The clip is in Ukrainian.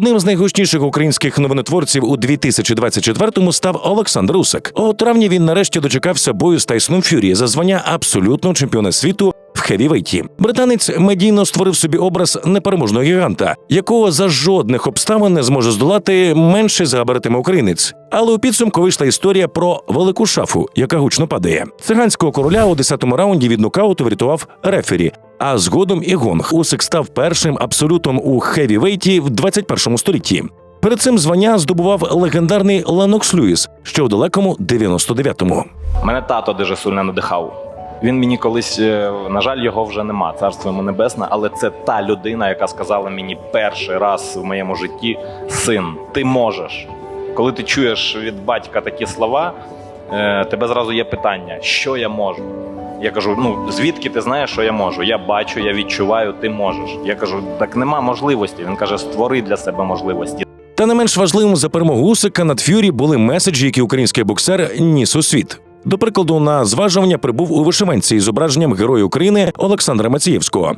Одним з найгучніших українських новинотворців у 2024-му став Олександр Усик. У травні він нарешті дочекався бою з Тайсоном Фюрі за звання абсолютного чемпіона світу в хевівейті. Британець медійно створив собі образ непереможного гіганта, якого за жодних обставин не зможе здолати менший за габаритами українець. Але у підсумку вийшла історія про велику шафу, яка гучно падає. Циганського короля у 10-му раунді від нокауту врятував рефері. А згодом і гонг Усик став першим абсолютом у хевівейті в 21 столітті. Перед цим звання здобував легендарний Ленокс Льюіс, ще у далекому 99-му. Мене тато дуже сильно надихав. Він мені колись, е, на жаль, його вже нема, царство йому небесне, але це та людина, яка сказала мені перший раз в моєму житті: син, ти можеш. Коли ти чуєш від батька такі слова, тебе зразу є питання, що я можу. Я кажу: ну звідки ти знаєш, що я можу? Я бачу, я відчуваю, ти можеш. Я кажу, так нема можливості. Він каже, створи для себе можливості. Та не менш важливим за перемогу Усика над Ф'юрі були меседжі, які український боксер ніс у світ. До прикладу, на зважування прибув у вишиванці із зображенням Героя України Олександра Мацієвського.